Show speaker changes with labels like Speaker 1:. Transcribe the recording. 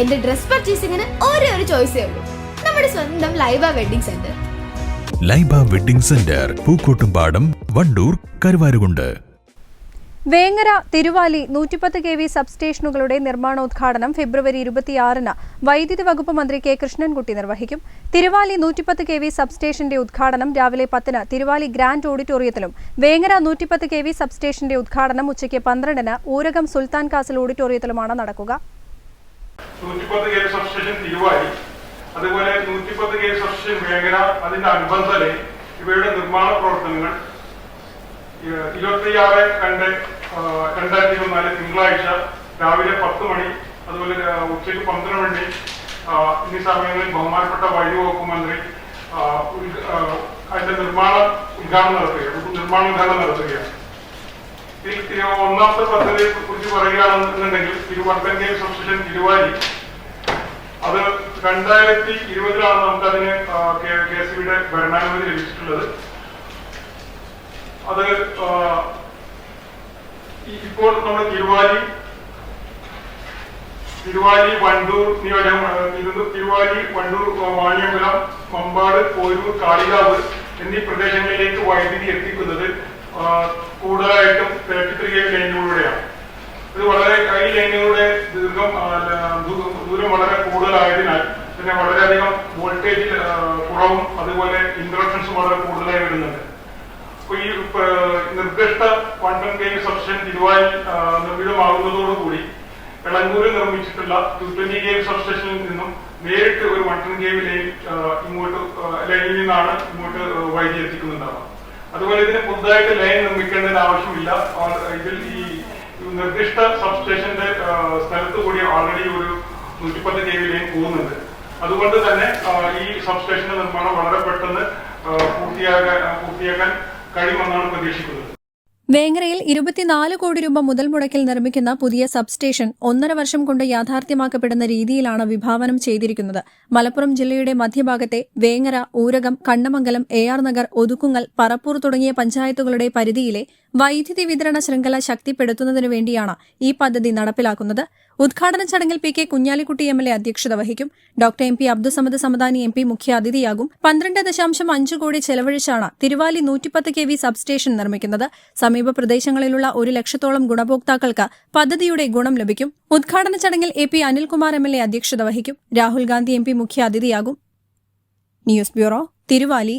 Speaker 1: എന്റെ ഡ്രസ് പർച്ചേസിംഗിന് ഒരേ ഒരു ചോയ്സേ ഉള്ളൂ. നമ്മുടെ സ്വന്തം Laiba wedding centre.
Speaker 2: Laiba wedding centre Pookkottumpadam Wandoor Karuvarakundu.
Speaker 3: Vengara Thiruvali നൂറ്റിപ്പത്ത് കെ വി സബ്സ്റ്റേഷനുകളുടെ നിർമ്മാണോദ്ഘാടനം ഫെബ്രുവരി ഇരുപത്തിയാറിന് വൈദ്യുതി വകുപ്പ് മന്ത്രി കെ കൃഷ്ണൻകുട്ടി നിർവഹിക്കും. തിരുവാലി നൂറ്റിപ്പത്ത് കെ വി സബ്സ്റ്റേഷന്റെ ഉദ്ഘാടനം രാവിലെ പത്തിന് തിരുവാലി ഗ്രാൻഡ് ഓഡിറ്റോറിയത്തിലും. വേങ്ങര നൂറ്റിപ്പത്ത് കെ വി സബ്സ്റ്റേഷന്റെ ഉദ്ഘാടനം ഉച്ചയ്ക്ക് പന്ത്രണ്ടിന് ഊരകം സുൽത്താൻ കാസൽ ഓഡിറ്റോറിയത്തിലുമാണ് നടക്കുക.
Speaker 4: നൂറ്റിപ്പത്ത് കെ സബ്സ്റ്റേഷൻ തിരുവാലി അതുപോലെ നൂറ്റിപ്പത്ത് കെ സബ്സ്റ്റേഷൻ മേഖല അതിന്റെ അനുബന്ധ ഇവയുടെ നിർമ്മാണ പ്രവർത്തനങ്ങൾ ഇരുപത്തി ഇരുപത്തിയാറ് രണ്ട് രണ്ടായിരത്തി ഇരുപത്തിനാല് തിങ്കളാഴ്ച രാവിലെ പത്ത് മണി അതുപോലെ ഉച്ചയ്ക്ക് പന്ത്രണ്ട് മണി എന്നീ സമയങ്ങളിൽ ബഹുമാനപ്പെട്ട വകുപ്പ് മന്ത്രി അതിന്റെ നിർമ്മാണ ഉദ്ഘാടനം നടത്തുകയാണ് നിർമ്മാണ ഉദ്ഘാടനം നടത്തുകയാണ്. ഒന്നാമത്തെ പദ്ധതിയെ കുറിച്ച് പറയുകയാണെന്നുണ്ടെങ്കിൽ തിരുവട്ടൻ കെ സബ്സ്റ്റേഷൻ തിരുവാലി. അത് രണ്ടായിരത്തി ഇരുപതിലാണ് നമുക്ക് അതിന് കെ എസ് ബിയുടെ ഭരണാനുമതി ലഭിച്ചിട്ടുള്ളത്. അത് ഇപ്പോൾ നമ്മൾ തിരുവാലി തിരുവാലി വണ്ടൂർ നിയോജകം തിരുവാലി വണ്ടൂർ വാണിയമ്പലം മമ്പാട് പോരൂർ കാളികാവ് എന്നീ പ്രദേശങ്ങളിലേക്ക് വൈദ്യുതി എത്തിക്കുന്നത് കൂടുതലായിട്ടും തേർട്ടി ലൈനിലൂടെയാണ് ഇത് വളരെ കൈ ലൈനിലൂടെ ദീർഘം ദൂരം വളരെ കൂടുതലായതിനാൽ പിന്നെ വളരെയധികം വോൾട്ടേജ് കുറവും അതുപോലെ ഇൻട്രക്ഷൻസും വളരെ കൂടുതലായി വരുന്നുണ്ട്. അപ്പൊ ഈ നിർദ്ദിഷ്ട ക്വാണ്ടം ഗെയിം സബ്സ്റ്റൻ തിരുവായി നിർമ്മിതമാകുന്നതോടുകൂടി എളങ്കൂരിൽ നിർമ്മിച്ചിട്ടുള്ള ടു ട്വന്റി ഗെയിം സബ്സ്റ്റേഷനിൽ നിന്നും നേരിട്ട് ഒരു വൺ ടൺ ഗെയിം ലൈൻ ഇങ്ങോട്ട് ലൈനിൽ നിന്നാണ് ഇങ്ങോട്ട് വൈദ്യുതി എത്തിക്കുന്നുണ്ടാവുക അതുപോലെ ഇതിന് പുതുതായിട്ട് ലൈൻ നിർമ്മിക്കേണ്ടതിന് ആവശ്യമില്ല. ഇതിൽ ഈ നിർദ്ദിഷ്ട സബ്സ്റ്റേഷന്റെ സ്ഥലത്ത് കൂടി ഓൾറെഡി ഒരു നൂറ്റിപ്പത്ത് കെ വി ലൈൻ പോകുന്നുണ്ട്. അതുകൊണ്ട് തന്നെ ഈ സബ്സ്റ്റേഷന്റെ നിർമ്മാണം വളരെ പെട്ടെന്ന് പൂർത്തിയാകാൻ പൂർത്തിയാക്കാൻ കഴിയുമെന്നാണ് പ്രതീക്ഷിക്കുന്നത്.
Speaker 3: വേങ്ങരയിൽ ഇരുപത്തിനാല് കോടി രൂപ മുതൽ മുടക്കിൽ നിർമ്മിക്കുന്ന പുതിയ സബ്സ്റ്റേഷൻ ഒന്നര വർഷം കൊണ്ട് യാഥാർത്ഥ്യമാക്കപ്പെടുന്ന രീതിയിലാണ് വിഭാവനം ചെയ്തിരിക്കുന്നത്. മലപ്പുറം ജില്ലയുടെ മധ്യഭാഗത്തെ വേങ്ങര ഊരകം കണ്ണമംഗലം എ ആർ നഗർ ഒതുക്കുങ്ങൽ പറപ്പൂർ തുടങ്ങിയ പഞ്ചായത്തുകളുടെ പരിധിയിലെ വൈദ്യുതി വിതരണ ശൃംഖല ശക്തിപ്പെടുത്തുന്നതിനു വേണ്ടിയാണ് ഈ പദ്ധതി നടപ്പിലാക്കുന്നത്. ഉദ്ഘാടന ചടങ്ങിൽ P K Kunhalikutty M L A അധ്യക്ഷത വഹിക്കും. Doctor M P Abdussamad Samadani M P മുഖ്യാതിഥിയാകും പന്ത്രണ്ട് ദശാംശം അഞ്ച് കോടി ചെലവഴിച്ചാണ് തിരുവാലി നൂറ്റിപ്പത്ത് കെ വി സബ്സ്റ്റേഷൻ നിർമ്മിക്കുന്നത്. സമീപ പ്രദേശങ്ങളിലുള്ള ഒരു ലക്ഷത്തോളം ഗുണഭോക്താക്കൾക്ക് പദ്ധതിയുടെ ഗുണം ലഭിക്കും. ഉദ്ഘാടന ചടങ്ങിൽ A P Anilkumar M L A അധ്യക്ഷത വഹിക്കും. രാഹുൽ ഗാന്ധി എം പി മുഖ്യാതിഥിയാകും ന്യൂസ് ബ്യൂറോ തിരുവാലി.